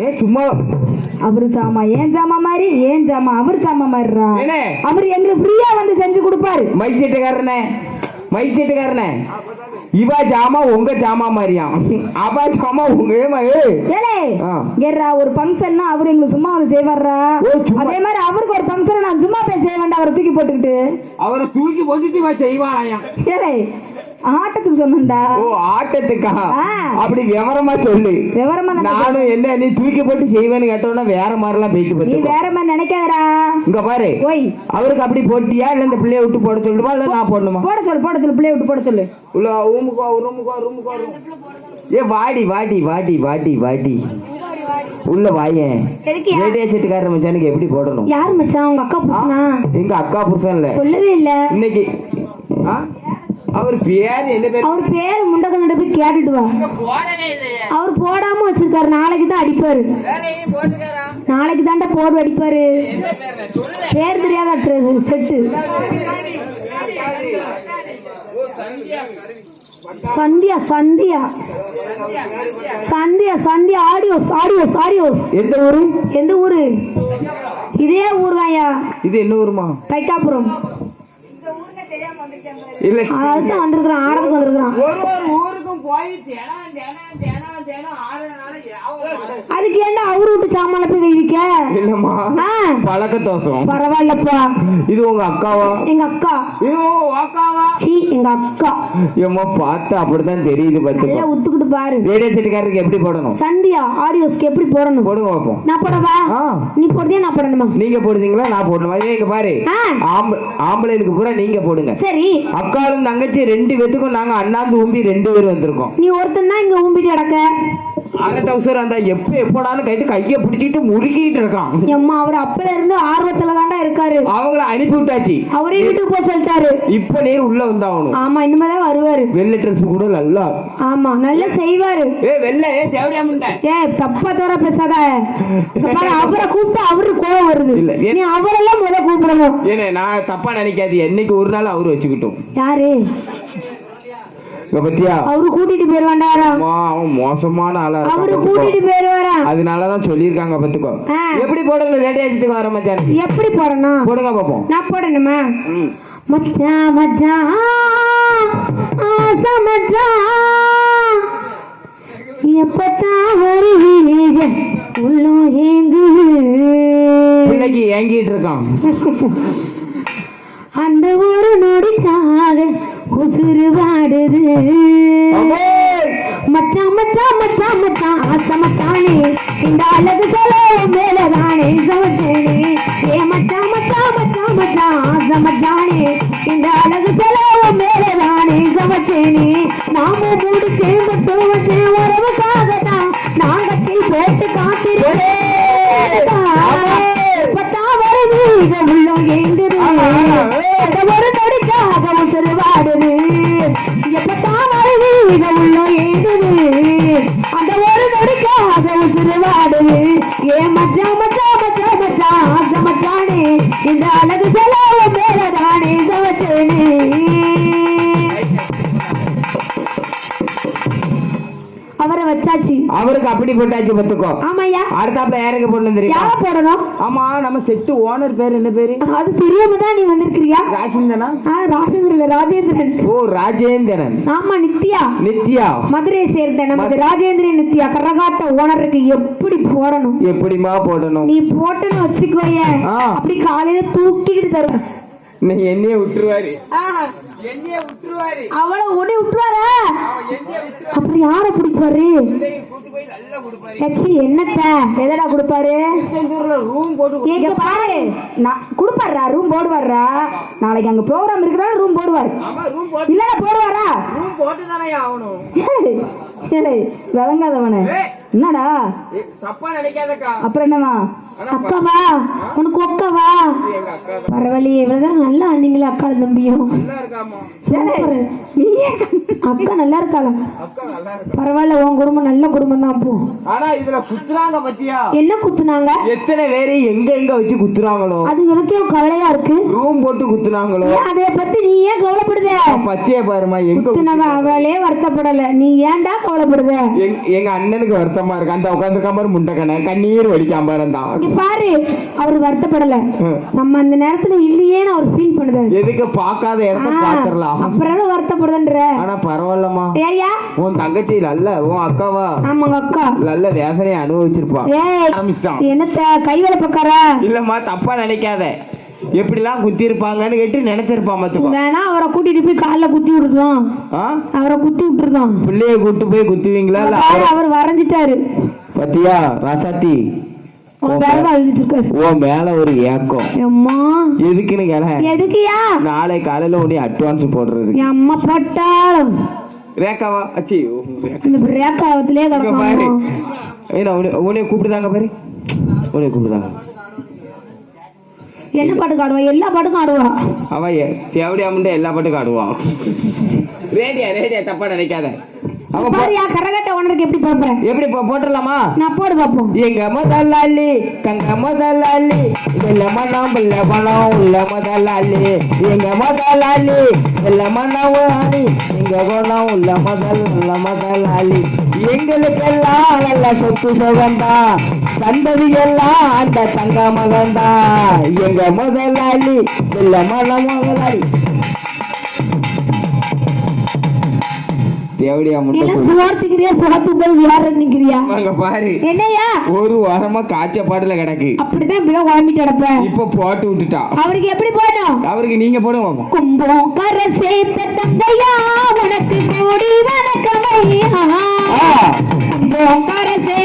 ஏ சும்மா. அவரு சாமா ஏன் ஜாமா மாதிரி? ஏன் ஜாமா அவர் மாதிரிடா என்ன? அவர் எங்களுக்கு ஃப்ரீயா வந்து செஞ்சு கொடுப்பாரு. மைக் செட்டுக்காரனே மைக் செட்டுக்காரனே இவா ஜாமா உங்க ஜாமா மாதிரியாம் அவ ஜாமா உங்க ஏலே. ஏறா ஒரு ஃபங்க்ஷன்னா அவர் எங்களுக்கு சும்மா வந்து செய்வாரா. அதே மாதிரி அவருக்கு ஒரு ஃபங்க்ஷன் நான் சும்மா போய் செய்ய வேண்டாம் அவரை தூக்கி போட்டுக்கிட்டு. அவரை தூக்கி போட்டுட்டு இவன் செய்வானாயாம் ஏலே ஆட்டத்துக்கு சொன்னேன்டா. ஓ ஆட்டத்துக்கா. அப்படி விவரமா சொல்லு. விவரமா நானும் என்ன நீ தூக்கி போட்டு செய்வேன்னு கேட்டோன்னா வேற மாதிரிலாம் பேசி நீ பார்த்துக்கோ வேற மாதிரி இங்க பாரு. ஓய். அவருக்கு அப்படி போட்டியா? இல்ல இந்த பிள்ளைய விட்டு போட சொல்லுமா? இல்ல நான் போடணுமா? போட சொல்லு போட சொல்லு பிள்ளைய விட்டு போட சொல்லு. உள்ள ரூமுக்கோ ரூமுக்கோ ரூமுக்கோ ஏ வாடி வாடி வாடி வாடி வாடி. உள்ள வாயேன் எதுக்கு ரேடியோ செட்டுக்காரர் மச்சானுக்கு எப்படி போடணும்? யார் மச்சான்? உங்க அக்கா புருஷனா? எங்க அக்கா புருஷன் இல்ல சொல்லவே இல்ல. இன்னைக்கு? அவர் பேர் என்ன பேர்? அவர் பேர் முண்டகண்ட போய் கேட்டுட்டு வா. அவர் போடாம வச்சிருக்காரு. நாளைக்கு தான் அடிப்பாரு. நாளைக்கு தாண்டா போடு அடிப்பாரு. பேர் தெரியாத set. Sandhya Sandhya. Sandhya Sandhya. Audios audios audios. எந்த ஊரு? எந்த ஊரு? இதே ஊர் தான்யா இது என்ன ஊருமா? தைக்காப்புறம் இல்ல. அதுதான் வந்திருக்கிறான் ஆடத்துக்கு வந்திருக்கிறான் ஒரு ஒரு ஊருக்கும் போய் தினம் தினம் தினம் தினம் ஆறு நாள் அதுக்கு ஏன்டா அவரு விட்டு சாமான போய் வைக்க இல்லம்மா. ஆ, பழக்க தோசம் பரவாயில்லப்பா. இது உங்க அக்காவா? எங்க அக்கா. அக்காவா? சீ எங்க அக்கா. ஏம்மா பார்த்தா அப்படிதான் தெரியுது நல்லா பார்த்துக்கோ உத்துக்கிட்டு பாரு. ரேடியோ செட்டுக்காரருக்கு எப்படி போடணும்? சந்தியா ஆடியோஸ்க்கு எப்படி போடணும்? போடுங்க பார்ப்போம். நான் போடவா? ஆ. நீ போடுறியா நான் போடணுமா? நீங்க போடுறீங்களா நான் போடணுமா? ஏய், இங்க பாரு. ஆ. பூரா நீங்க போடுங்க. சரி. அக்காலும் தங்கச்சி ரெண்டு பேத்துக்கும் நாங்க அண்ணாந்து ஊம்பி ரெண்டு பேர் வந்திருக்கோம். நீ ஒருத்தன் தான் இங்க ஊம்பிட்டு கிடக்க. அந்த டவுசர் அந்த எப்ப எப்படான்னு கைட்டு கைய பிடிச்சிட்டு முறுக்கிட்டு இருக்கான். எம்மா அவர் அப்பல இருந்து ஆர்வத்துல தாண்டா இருக்காரு. அவங்கள அனுப்பி விட்டாச்சு. அவரே வீட்டுக்கு போக சொல்லிட்டாரு. இப்ப நேர் உள்ள வந்தாகணும். ஆமா இனிமேதான் வருவாரு. வெள்ளை ட்ரெஸ் கூட நல்லா. ஆமா நல்லா செய்வாரு. ஏ வெள்ளை ஏ தேவடியா முண்டை. ஏ தப்பா தோற பேசாத. பாரு, அவரை கூப்பிட்டு அவருக்கு கோவம் வருது. இல்ல, நீ அவரெல்லாம் முத கூப்பிடணும். ஏனே நான் தப்பா நினைக்காது என்னைக்கு ஒரு நாள் அவரு வச்சுக்கிட்டோம். யாரு? பத்தியா? அவரு கூட்டிட்டு போயிருவாண்டாரா? அவன் மோசமான ஆளா இருக்கான். அவரு. கூட்டிட்டு போயிருவாரா? அதனாலதான் சொல்லியிருக்காங்க பாத்துக்கோ. எப்படி போடுங்க ரேடியோ வச்சுட்டு வர மச்சான் எப்படி போடணும்? போடுங்க பாப்போம். நான் போடணுமா. மச்சான் மச்சான் ஆசை மச்சான் எப்பத்தான் வருவீங்க உள்ளம் ஏங்குது பிள்ளைக்கு ஏங்கிட்டு இருக்கான். அந்த ஒரு நொடிக்காக உசுறு அம்மே! மச்சான் மச்சான் மச்சான் மச்சான் ஆசை மச்சானே. இந்த அழகு செலவு மேலதானே சமச்சேனே ஏ மச்சான் மச்சான் மச்சான் மச்சான் ஆசை மச்சானே. இந்த அழகு செலவு மேலதானே சமச்சேனே நாம மூடி சேர்ந்து வச்சு உறவுக்காக தான் நாங்கத்தில் போட்டு காத்திருக்கேன் பத்தா மச்சா மச்சா மச்சா மச்சானே இந்த அழகு செலவு. அவருக்கு அப்படி போட்டாச்சு பத்துக்கோ ஆமாய்யா. அடுத்தாப்புல யாருக்கு போடணும் தெரியுமா? யார போடணும்? ஆமா நம்ம செட்டு ஓனர் பேர் என்ன பேரு? அது தெரியாம தான் நீ வந்திருக்கிறியா? ராஜேந்திரனா? ராஜேந்திரன் ராஜேந்திரன். ஓ ராஜேந்திரன். ஆமா நித்யா. நித்யா. மதுரையை சேர்ந்த நமது ராஜேந்திரன் நித்யா கரகாட்ட ஓனருக்கு எப்படி போடணும்? எப்படிமா போடணும்? நீ போட்டுன்னு வச்சுக்கோய. அப்படி காலையில தூக்கிக்கிட்டு தரும் என்னைய விட்டுருவாரு. அவளை உடனே விட்டுருவாரா? அப்படி யார பிடிப்பாரு? கட்சி என்னத்த? எதடா கொடுப்பாரு? பாரு. நான் கொடுப்பாருடா ரூம் போடுவாருடா. நாளைக்கு அங்க ப்ரோக்ராம் இருக்கிறாரு ரூம் போடுவாரு. ஆமா ரூம் போட்டு இல்லடா போடுவாரா? விளங்காதவனே. ஏய். என்னடா? அப்புறம் என்னவா? அக்காவா? உனக்கு ஒக்கவா? பரவாயில்லையே இவ்வளவுதான் நல்லா ஆனீங்களா அக்கா தம்பியும். அக்கா? நல்லா இருக்காளா? பரவாயில்ல உன் குடும்பம் நல்ல குடும்பம் தான் அப்போ ஆனா இதுல குத்துறாங்க பத்தியா? என்ன குத்துனாங்க? எத்தனை பேரு எங்க எங்க வச்சு குத்துறாங்களோ? அது எனக்கே கவலையா இருக்கு? ரூம் போட்டு குத்துனாங்களோ? அதை பத்தி நீ ஏன் கவலைப்படுத? பச்சைய பாருமா எங்க குத்துனவ அவளே வருத்தப்படல. நீ ஏன்டா கவலைப்படுத? எங்க- எங்க அண்ணனுக்கு வருத்தம் வருத்தமா இருக்கு அந்த உட்காந்துருக்காம பாரு முண்டக்கண்ண கண்ணீர் வடிக்காம இருந்தான் இங்க பாரு அவர் வருத்தப்படல. நம்ம அந்த நேரத்துல இல்லையேன்னு அவர் ஃபீல் பண்ணுதாரு எதுக்கு பார்க்காத இடத்த பாத்துரலாம் அப்புறம் என்ன வருத்தப்படுதுன்ற ஆனா பரவாயில்லம்மா ஏய்யா உன் தங்கச்சி நல்ல உன் அக்காவா ஆமாங்க அக்கா நல்ல வேதனையை அனுபவிச்சிருப்பா ஏய் என்னத்த கைவேல பக்காரா இல்லம்மா தப்பா நினைக்காத எப்படிலாம் குத்தி இருப்பாங்கன்னு கேட்டு நினைச்சிருப்பான் மத்துப்பா வேணா அவரை கூட்டிட்டு போய் கால்ல குத்தி விட்டுருந்தோம் அவரை குத்தி விட்டுருந்தோம் பிள்ளைய கூட்டு போய் குத்துவீங்களா அவர் வரைஞ்சிட்டாரு. பத்தியா ராசாத்தி? மேல ஒரு ஏக்கம். அம்மா எதுக்குன்னு கேள. எதுக்குயா நாளை காலையில உன்னை அட்வான்ஸ் போடுறது அம்மா பட்டாலும் ரேக்காவா அச்சி பாரு. கிடக்கும்? உன்னை கூப்பிட்டுதாங்க பாரு. உன்னை கூப்பிட்டுதாங்க. என்ன பாட்டுக்கு ஆடுவா எல்லா பாட்டுக்கும் ஆடுவா அவ தேவடி அம்மன் எல்லா பாட்டுக்கும் ஆடுவான் ரேடியா ரேடியா தப்பா நினைக்காத. அவ போ- பாருயா கரகட்ட உனக்கு எப்படி பாப்பறேன் எப்படி போட்டுடலாமா? நான் போடு பாப்போம் எங்க முதலாளி தங்க முதலாளி வெள்ள மனம் வெள்ள மனம் உள்ள முதலாளி. எங்க முதலாளி வெள்ள மனம் வாணி எங்க குணம் உள்ள முதல் உள்ள முதலாளி. எங்களுக்கெல்லாம் நல்ல சொத்து சுகந்தா. சந்ததி எல்லாம் அந்த தங்க மகந்தா. எங்க முதலாளி வெள்ள மனம் முதலாளி. தேவடியா என்ன முட்டை சுவார்த்திக்கிறியா சுவாத்து போய் விளையாடுற நிக்கிறியா அங்க பாரு. என்னய்யா? ஒரு வாரமா காய்ச்ச பாட்டுல கிடக்கு. அப்படிதான் இப்படிதான் குழம்பிட்டு கிடப்ப இப்ப போட்டு விட்டுட்டா. அவருக்கு எப்படி போனோம் அவருக்கு நீங்க போடுங்க. கும்பம் கரை சேர்த்த தந்தையா உனக்கு கூடி வணக்கமையா ஆ, கும்பம் கரை சேர்த்த